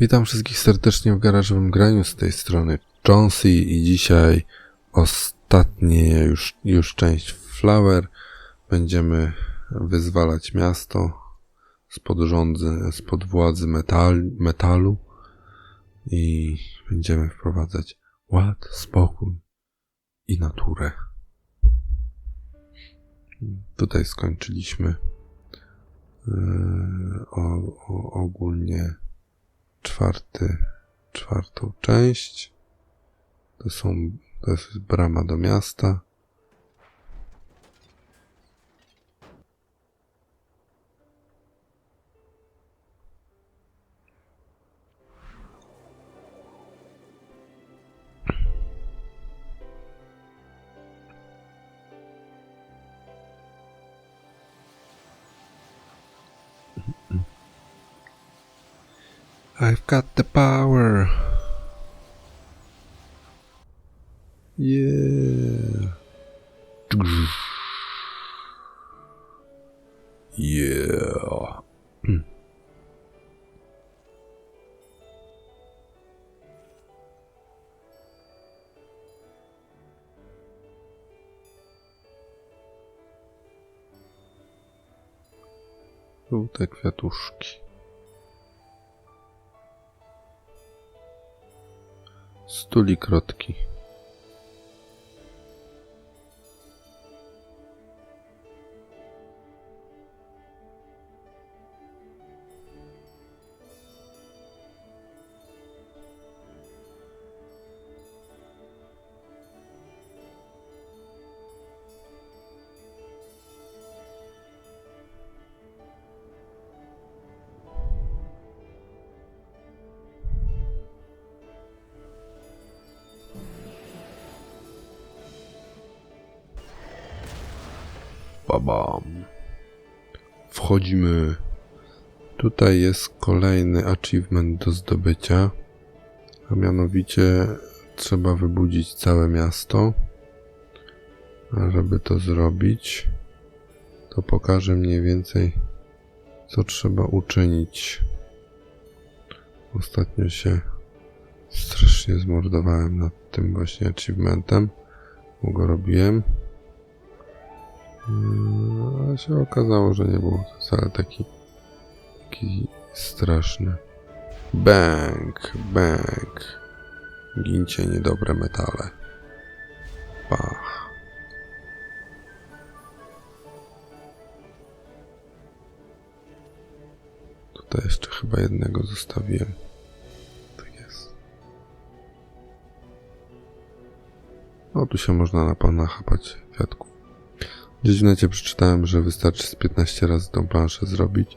Witam wszystkich serdecznie w garażowym graniu z tej strony Jonesy i dzisiaj ostatnia już, już część Flower. Będziemy wyzwalać miasto spod rządzy, spod władzy metal, metalu i będziemy wprowadzać ład, spokój i naturę. Tutaj skończyliśmy yy, o, o, ogólnie czwarty, czwartą część. To są, to jest brama do miasta. I've got the power. Yeah. Yeah. Żółte kwiatuszki. Stuli krotki. Babam. Wchodzimy. Tutaj jest kolejny achievement do zdobycia. A mianowicie trzeba wybudzić całe miasto. A żeby to zrobić, to pokażę mniej więcej, co trzeba uczynić. Ostatnio się strasznie zmordowałem nad tym właśnie achievementem, bo go robiłem. Mm, Ale się okazało, że nie był wcale taki, taki straszny. Bang, bang. Gincie niedobre metale. Pach. Tutaj jeszcze chyba jednego zostawiłem. Tak jest. O, tu się można na pana chapać kwiatków. Gdzieś w necie przeczytałem, że wystarczy z 15 razy tą planszę zrobić,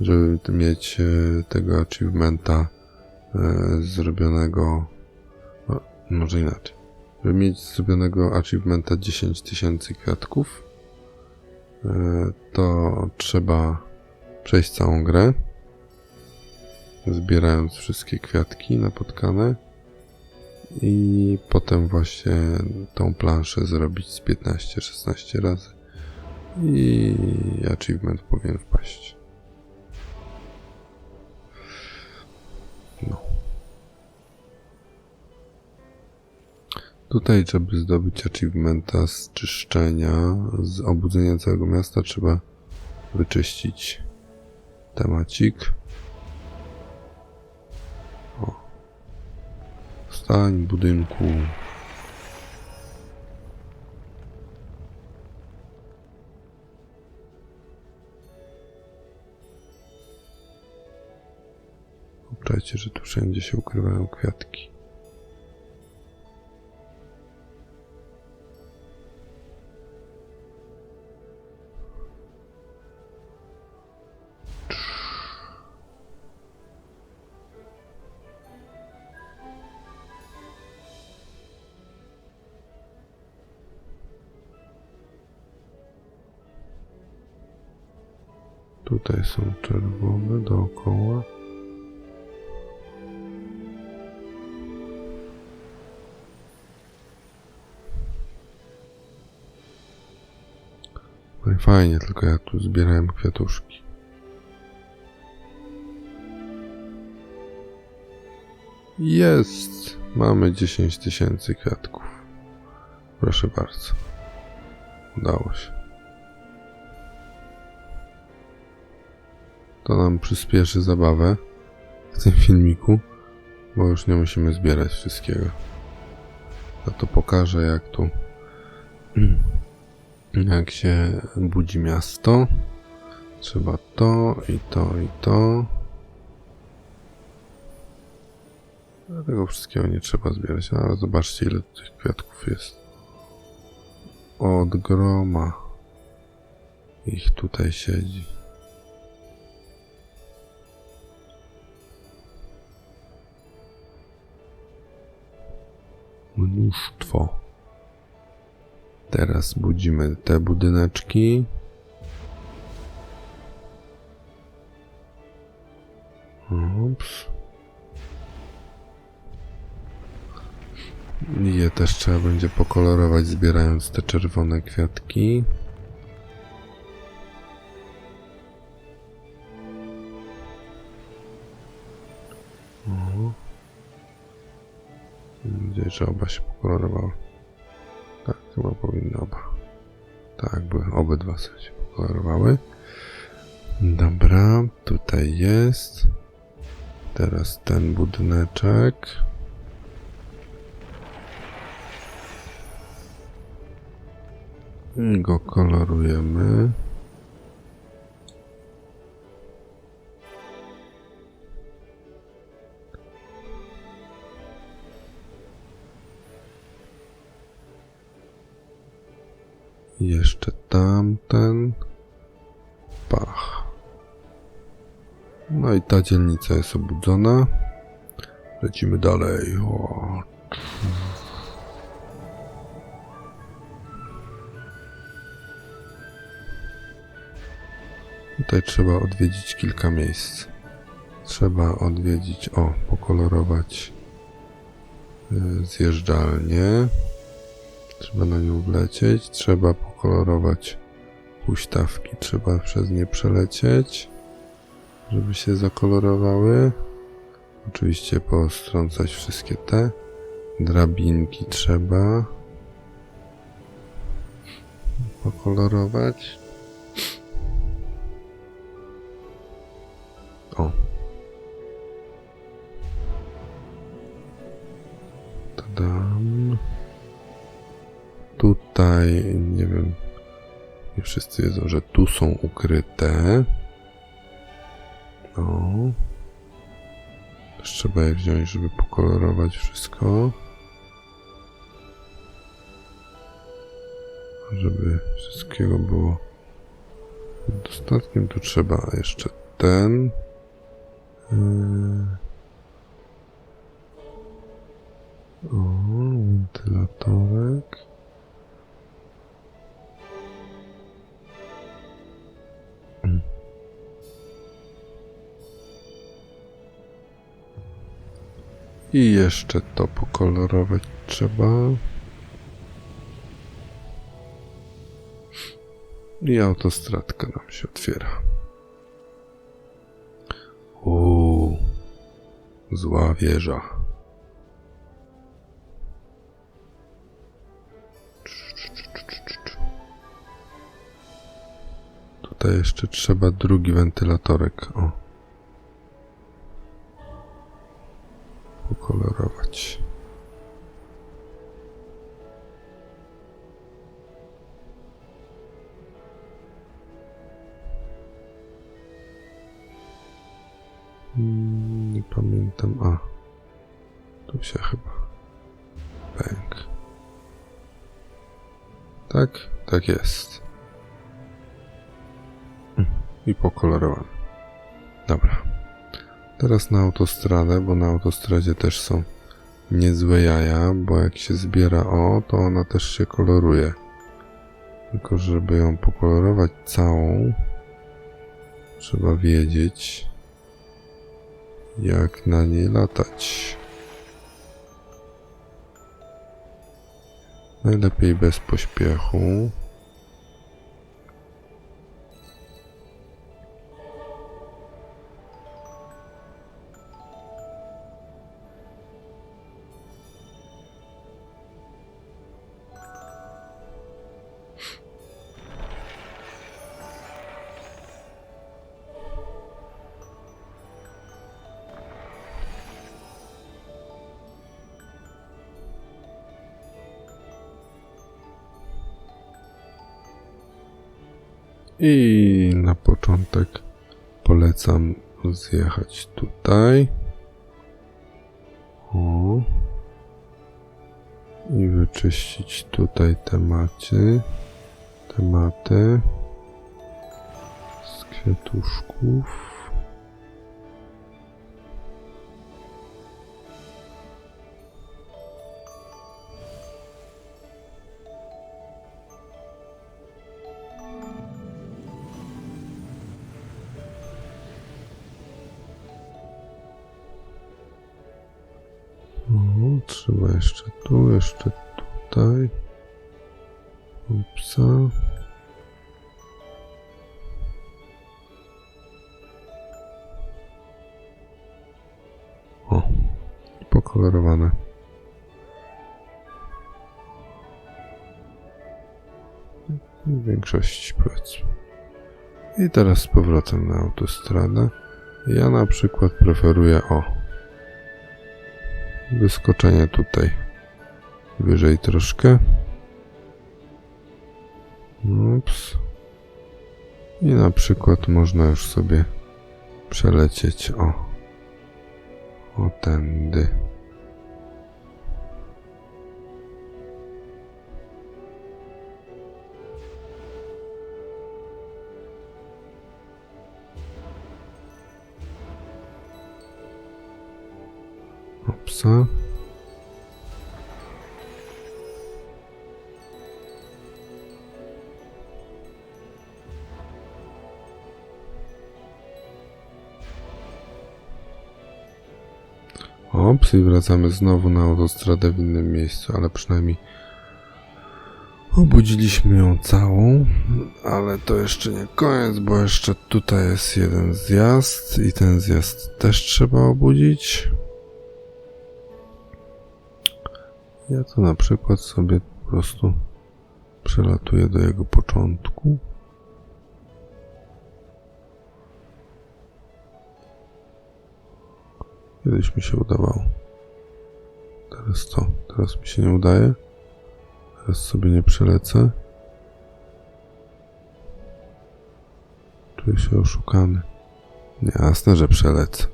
żeby mieć e, tego achievementa e, zrobionego, o, może inaczej, żeby mieć zrobionego achievementa 10 tysięcy kwiatków, e, to trzeba przejść całą grę, zbierając wszystkie kwiatki napotkane i potem właśnie tą planszę zrobić z 15-16 razy i achievement powinien wpaść. No. Tutaj, żeby zdobyć achievementa z czyszczenia, z obudzenia całego miasta, trzeba wyczyścić temacik. Stań budynku. Uprajcie, że tu wszędzie się ukrywają kwiatki. Tutaj są czerwone dookoła. No i fajnie, tylko ja tu zbierałem kwiatuszki. Jest! Mamy 10 tysięcy kwiatków. Proszę bardzo. Udało się. To nam przyspieszy zabawę w tym filmiku, bo już nie musimy zbierać wszystkiego. Ja to pokażę jak tu jak się budzi miasto. Trzeba to i to i to. Tego wszystkiego nie trzeba zbierać, ale zobaczcie ile tych kwiatków jest. Od groma ich tutaj siedzi. Mnóstwo. Teraz budzimy te budyneczki. Ups. Je też trzeba będzie pokolorować, zbierając te czerwone kwiatki. Mam nadzieję, że oba się pokolorowały. Tak, chyba powinny oba. Tak, by obydwa sobie się pokolorowały. Dobra, tutaj jest. Teraz ten budyneczek. I go kolorujemy. Jeszcze tamten. Pach. No i ta dzielnica jest obudzona. Lecimy dalej. O. Tutaj trzeba odwiedzić kilka miejsc. Trzeba odwiedzić, o, pokolorować y, zjeżdżalnię. Trzeba na nią wlecieć. Trzeba pokolorować huśtawki. Trzeba przez nie przelecieć, żeby się zakolorowały. Oczywiście postrącać wszystkie te. Drabinki trzeba pokolorować. O. Tadam. Tutaj, nie wszyscy wiedzą, że tu są ukryte. No. Trzeba je wziąć, żeby pokolorować wszystko. Żeby wszystkiego było dostatkiem, tu trzeba jeszcze ten. Yy. O, wentylatorek. I jeszcze to pokolorować trzeba. I autostradka nam się otwiera. Uuu, zła wieża. Tutaj jeszcze trzeba drugi wentylatorek. O. pamiętam. A. Tu się chyba. Pęk. Tak? Tak jest. Mm, I pokolorowany. Dobra. Teraz na autostradę, bo na autostradzie też są niezłe jaja, bo jak się zbiera o, to ona też się koloruje. Tylko żeby ją pokolorować całą, trzeba wiedzieć, jak na niej latać. Najlepiej bez pośpiechu. Polecam zjechać tutaj. O. I wyczyścić tutaj tematy. Tematy. Z kwiatuszków. Jeszcze tu, jeszcze tutaj. Upsa. O, pokolorowane. W większości powiedzmy. I teraz z powrotem na autostradę. Ja na przykład preferuję o wyskoczenie tutaj wyżej troszkę. Ups. I na przykład można już sobie przelecieć o o tędy. Opsa. Ops, i wracamy znowu na autostradę w innym miejscu, ale przynajmniej obudziliśmy ją całą, ale to jeszcze nie koniec, bo jeszcze tutaj jest jeden zjazd i ten zjazd też trzeba obudzić. Ja to na przykład sobie po prostu przelatuję do jego początku. Kiedyś mi się udawało. Teraz co? Teraz mi się nie udaje. Teraz sobie nie przelecę. Czuję się oszukany. Jasne, że przelecę.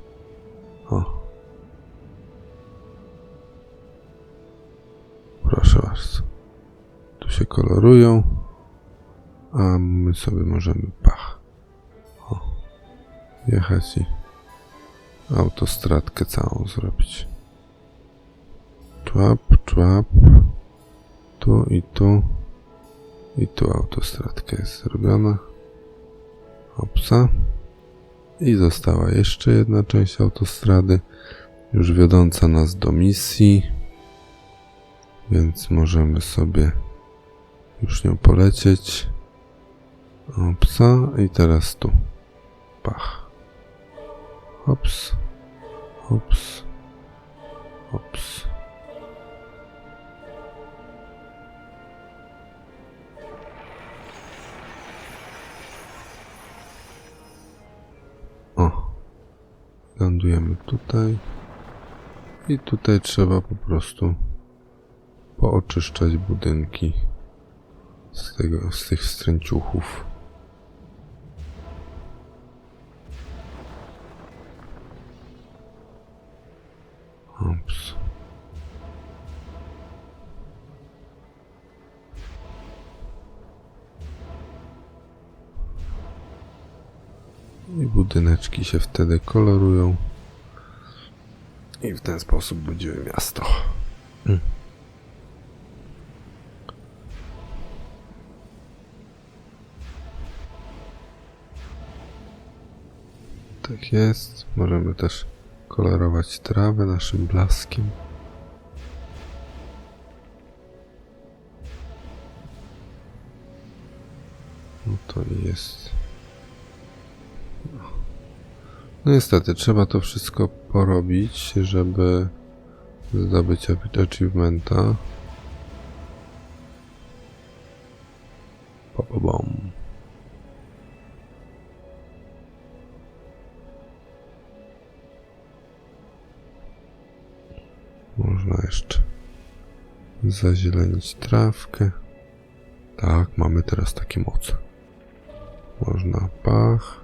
Bardzo. Tu się kolorują. A my sobie możemy pach. O. Jechać i autostradkę całą zrobić. Człap, człap. Tu i tu. I tu autostradka jest zrobiona. Opsa. I została jeszcze jedna część autostrady, już wiodąca nas do misji. Więc możemy sobie już nią polecieć. Opsa. I teraz tu. Pach. Hops. Hops. Hops. O. Lądujemy tutaj. I tutaj trzeba po prostu pooczyszczać budynki z tego, z tych wstręciuchów. Ups. I budyneczki się wtedy kolorują. I w ten sposób budzimy miasto. Mm. Tak jest. Możemy też kolorować trawę naszym blaskiem. No to jest. No niestety, trzeba to wszystko porobić, żeby zdobyć achievementa. Zazielenić trawkę. Tak, mamy teraz takie moce. Można pach.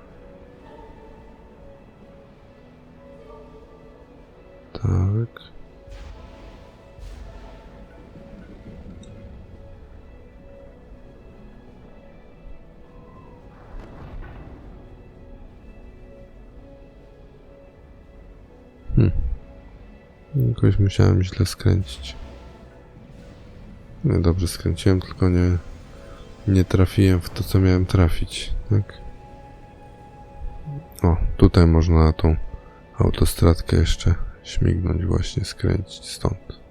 Tak. Hmm. Jakoś musiałem źle skręcić. Dobrze skręciłem, tylko nie, nie trafiłem w to, co miałem trafić, tak? O, tutaj można na tą autostradkę jeszcze śmignąć, właśnie skręcić stąd.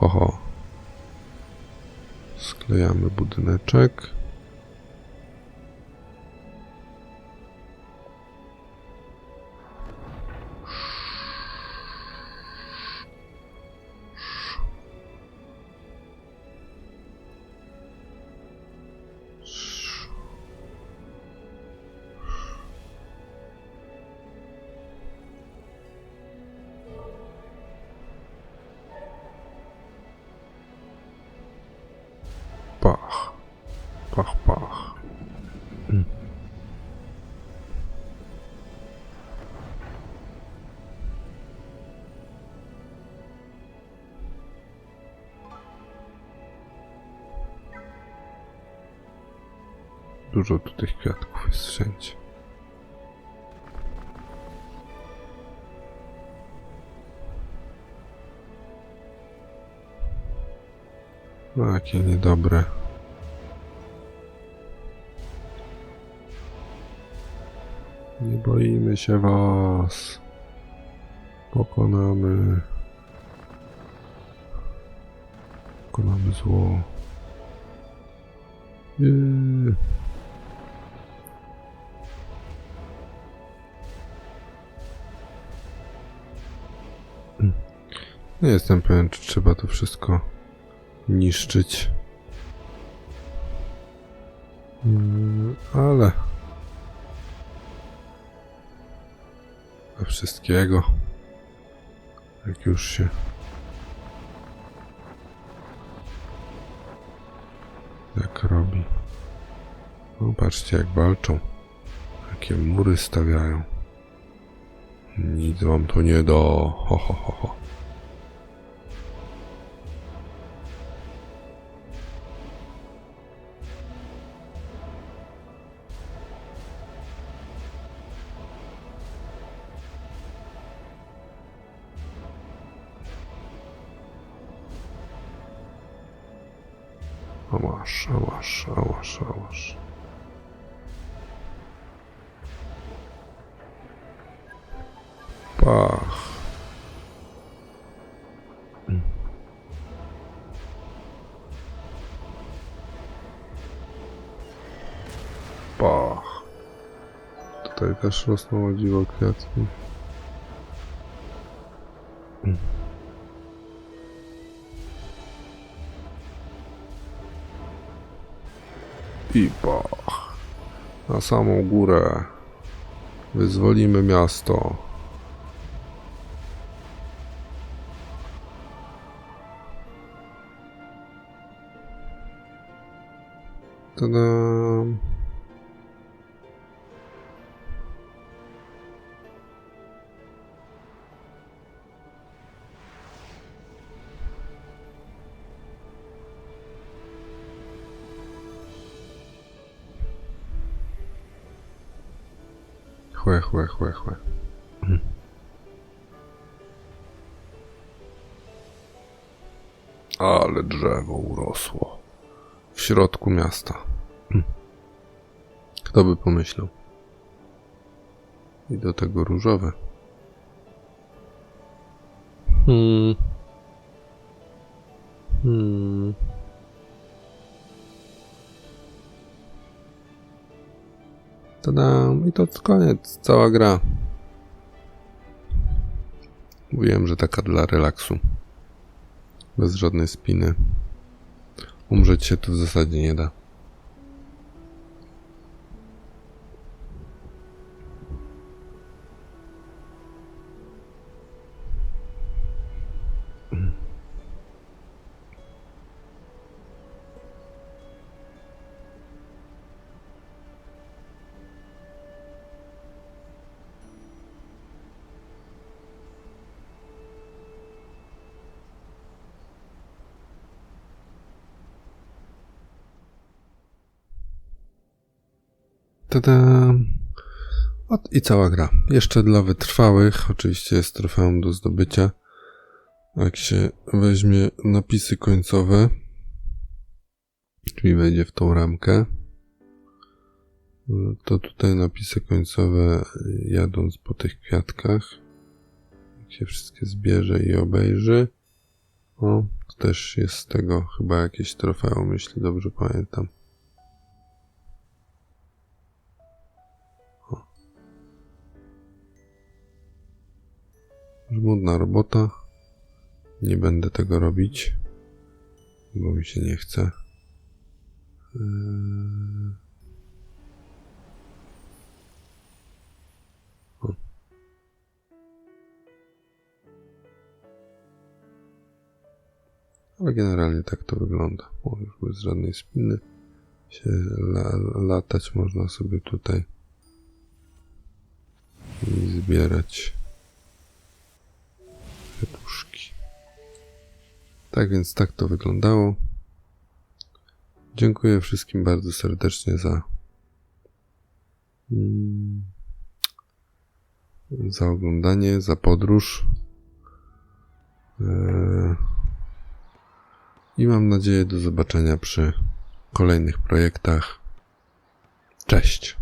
Oho. Sklejamy budyneczek. Pach. Pach, pach. Mm. Dużo tu tych kwiatków jest wszędzie. No, jakie niedobre. Nie boimy się was. Pokonamy. Pokonamy zło. Nie. Nie jestem pewien, czy trzeba to wszystko niszczyć. Mm, Ale. We wszystkiego. Jak już się. Jak robi. No patrzcie jak walczą. Jakie mury stawiają. Nic wam to nie da. Ho, ho, ho, ho. Tutaj też rosną o dziwo kwiatki. I pach. Na samą górę. Wyzwolimy miasto. Tadam. Chłe, chłe, chłe, chłe. Mhm. Ale drzewo urosło. W środku miasta. Mhm. Kto by pomyślał? I do tego różowe. Hmm. I to koniec. Cała gra. Mówiłem, że taka dla relaksu. Bez żadnej spiny. Umrzeć się tu w zasadzie nie da. I cała gra. Jeszcze dla wytrwałych, oczywiście jest trofeum do zdobycia. Jak się weźmie napisy końcowe, czyli wejdzie w tą ramkę, to tutaj napisy końcowe jadąc po tych kwiatkach, jak się wszystkie zbierze i obejrzy, o, też jest z tego chyba jakieś trofeum, jeśli dobrze pamiętam. Żmudna robota. Nie będę tego robić, bo mi się nie chce. Eee. Ale generalnie tak to wygląda. O, już bez żadnej spiny się la, latać można sobie tutaj i zbierać Tak więc tak to wyglądało. Dziękuję wszystkim bardzo serdecznie za mm, za oglądanie, za podróż. Eee, I mam nadzieję do zobaczenia przy kolejnych projektach. Cześć.